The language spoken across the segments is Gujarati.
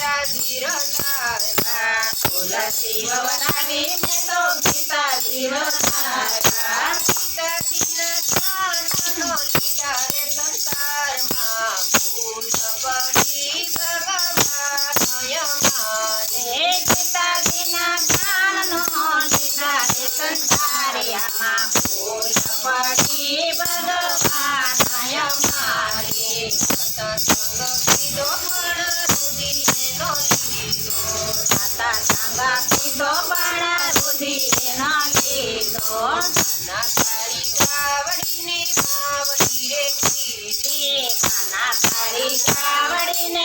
સીતા ધીરતા ઓલા શિવ બનાવીને તો તારી સાવડીને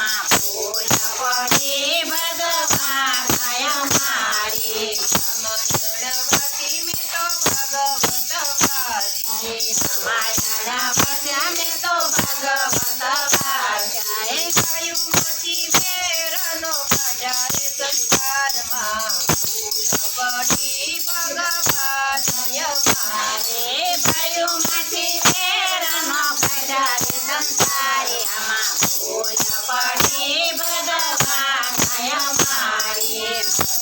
มาก